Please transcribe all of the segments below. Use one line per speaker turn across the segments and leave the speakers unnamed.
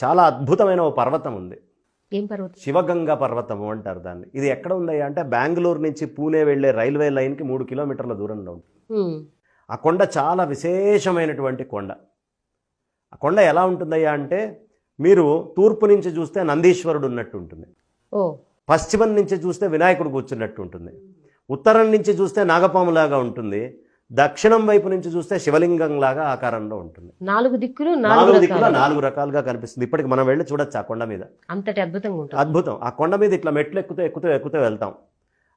చాలా అద్భుతమైన ఓ పర్వతం ఉంది.
ఏం పర్వతం?
శివగంగా పర్వతము అంటారు దాన్ని. ఇది ఎక్కడ ఉందయ్యా అంటే బెంగళూరు నుంచి పూణే వెళ్ళే రైల్వే లైన్కి మూడు కిలోమీటర్ల దూరంలో ఉంటుంది
ఉమ్,
ఆ కొండ చాలా విశేషమైనటువంటి కొండ. ఆ కొండ ఎలా ఉంటుందయ్యా అంటే మీరు తూర్పు నుంచి చూస్తే నందీశ్వరుడు ఉన్నట్టు ఉంటుంది.
ఓ.
పశ్చిమం నుంచి చూస్తే వినాయకుడు కూర్చున్నట్టు ఉంటుంది. ఉత్తరం నుంచి చూస్తే నాగపాములాగా ఉంటుంది. దక్షిణం వైపు నుంచి చూస్తే శివలింగం లాగా ఆకారంలో ఉంటుంది.
నాలుగు దిక్కులు
నాలుగు దిక్కుల నాలుగు రకాలుగా కనిపిస్తుంది. ఇప్పటికి మనం వెళ్ళి చూడొచ్చు ఆ కొండ మీద.
అంతటి అద్భుతంగా ఉంటుంది.
అద్భుతం. ఆ కొండ మీద ఇట్లా మెట్లు ఎక్కుతూ ఎక్కుతూ ఎక్కుతూ వెళ్తాం.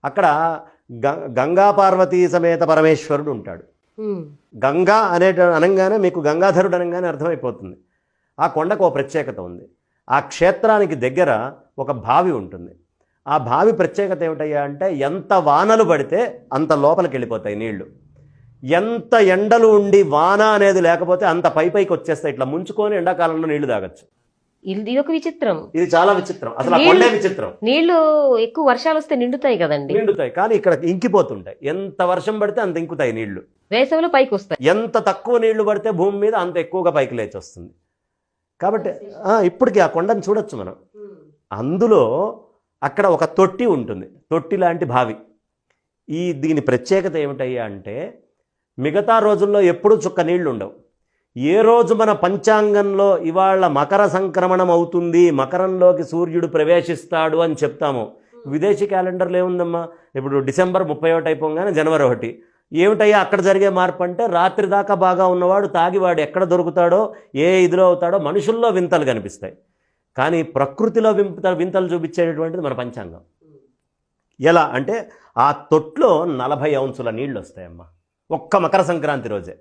అక్కడ గంగా పార్వతీ సమేత పరమేశ్వరుడు ఉంటాడు. గంగా అనే అనగానే మీకు గంగాధరుడు అనగానే అర్థమైపోతుంది. ఆ కొండకు ఓ ప్రత్యేకత ఉంది. ఆ క్షేత్రానికి దగ్గర ఒక బావి ఉంటుంది. ఆ బావి ప్రత్యేకత ఏమిటయ్యా అంటే ఎంత వానలు పడితే అంత లోపలికి వెళ్ళిపోతాయి నీళ్ళు. ఎంత ఎండలు ఉండి వాన అనేది లేకపోతే అంత పై పైకి వచ్చేస్తాయి ఇట్లా ముంచుకొని ఎండాకాలంలో నీళ్ళు తాగొచ్చు.
ఇది ఒక విచిత్రం.
ఇది చాలా విచిత్రం. అసలు కొండే విచిత్రం.
నీళ్ళు ఎక్కువ వర్షాలు వస్తే నిండుతాయి కదండి.
నిండుతాయి. కానీ ఇక్కడ ఇంకిపోతుంటాయి. ఎంత వర్షం పడితే అంత ఇంకుతాయి నీళ్ళు.
వేసవిలో పైకి వస్తాయి.
ఎంత తక్కువ నీళ్ళు పడితే భూమి మీద అంత ఎక్కువగా పైకి లేచి వస్తుంది. కాబట్టి ఆ, ఇప్పటికి ఆ కొండను చూడొచ్చు మనం. అందులో అక్కడ ఒక తొట్టి ఉంటుంది. తొట్టి లాంటి బావి. ఈ దీని ప్రత్యేకత ఏమిటయ్యా అంటే మిగతా రోజుల్లో ఎప్పుడూ చుక్క నీళ్ళు ఉండవు ఏ రోజు మన పంచాంగంలో ఇవాళ మకర సంక్రమణం అవుతుంది మకరంలోకి సూర్యుడు ప్రవేశిస్తాడు అని చెప్తాము? విదేశీ క్యాలెండర్లో ఏముందమ్మా? ఇప్పుడు డిసెంబర్ ముప్పై ఒకటి అయిపోగానే జనవరి ఒకటి. ఏమిటయ్యా అక్కడ జరిగే మార్పు అంటే రాత్రి దాకా బాగా ఉన్నవాడు తాగివాడు ఎక్కడ దొరుకుతాడో ఏ ఇదిలో అవుతాడో మనుషుల్లో వింతలు కనిపిస్తాయి. కానీ ప్రకృతిలో వింత వింతలు చూపించేటటువంటిది మన పంచాంగం. ఎలా అంటే ఆ తొట్లో నలభై అంశుల నీళ్ళు వస్తాయమ్మా ఒక్క మకర సంక్రాంతి రోజే.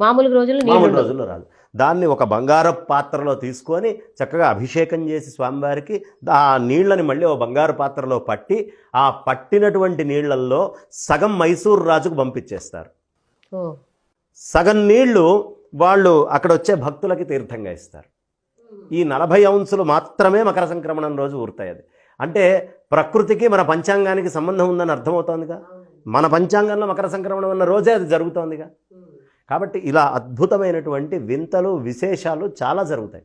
మామూలు రోజుల్లో నీళ్ళు
మామూలు. రోజుల్లో రాదు. దాన్ని ఒక బంగారపు పాత్రలో తీసుకొని చక్కగా అభిషేకం చేసి స్వామివారికి ఆ నీళ్ళని మళ్ళీ ఓ బంగారు పాత్రలో పట్టి ఆ పట్టినటువంటి నీళ్ళల్లో సగం మైసూరు రాజుకు పంపించేస్తారు. సగం నీళ్ళు వాళ్ళు అక్కడ వచ్చే భక్తులకి తీర్థంగా ఇస్తారు. ఈ నలభై అంశులు మాత్రమే మకర సంక్రమణం రోజు ఊరుతాయి అది అంటే ప్రకృతికి మన పంచాంగానికి సంబంధం ఉందని అర్థమవుతోందిగా? మన పంచాంగంలో మకర సంక్రమణం ఉన్న రోజే అది జరుగుతోందిగా. కాబట్టి ఇలా అద్భుతమైనటువంటి వింతలు విశేషాలు చాలా జరుగుతాయి.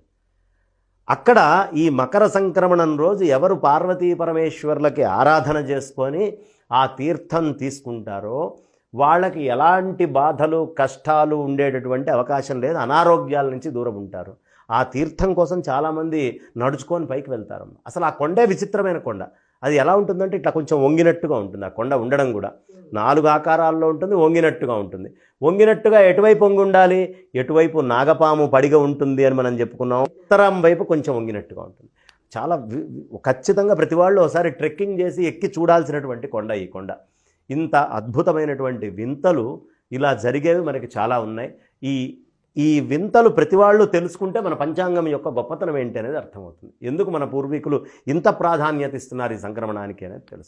అక్కడ ఈ మకర సంక్రమణం రోజు ఎవరు పార్వతీ పరమేశ్వర్లకి ఆరాధన చేసుకొని ఆ తీర్థం తీసుకుంటారో వాళ్ళకి ఎలాంటి బాధలు కష్టాలు ఉండేటటువంటి అవకాశం లేదు. అనారోగ్యాల నుంచి దూరం ఉంటారు. ఆ తీర్థం కోసం చాలామంది నడుచుకొని పైకి వెళ్తారు అసలు ఆ కొండే విచిత్రమైన కొండ. అది ఎలా ఉంటుందంటే ఇట్లా కొంచెం వంగినట్టుగా ఉంటుంది. ఆ కొండ ఉండడం కూడా నాలుగు ఆకారాల్లో ఉంటుంది వంగినట్టుగా ఉంటుంది. వంగినట్టుగా ఎటువైపు వంగి ఉండాలి ఎటువైపు నాగపాము పడిగ ఉంటుంది అని మనం చెప్పుకున్నాం. ఉత్తరం వైపు కొంచెం వంగినట్టుగా ఉంటుంది. చాలా ఖచ్చితంగా ప్రతి వాళ్ళు ఒకసారి ట్రెక్కింగ్ చేసి ఎక్కి చూడాల్సినటువంటి కొండ ఈ కొండ. ఇంత అద్భుతమైనటువంటి వింతలు ఇలా జరిగేవి మనకి చాలా ఉన్నాయి. ఈ ఈ వింతలు ప్రతి వాళ్ళు తెలుసుకుంటే మన పంచాంగం యొక్క గొప్పతనం ఏంటి అనేది అర్థమవుతుంది. ఎందుకు మన పూర్వీకులు ఇంత ప్రాధాన్యత ఇస్తున్నారు ఈ సంక్రమణానికి అనేది తెలుస్తుంది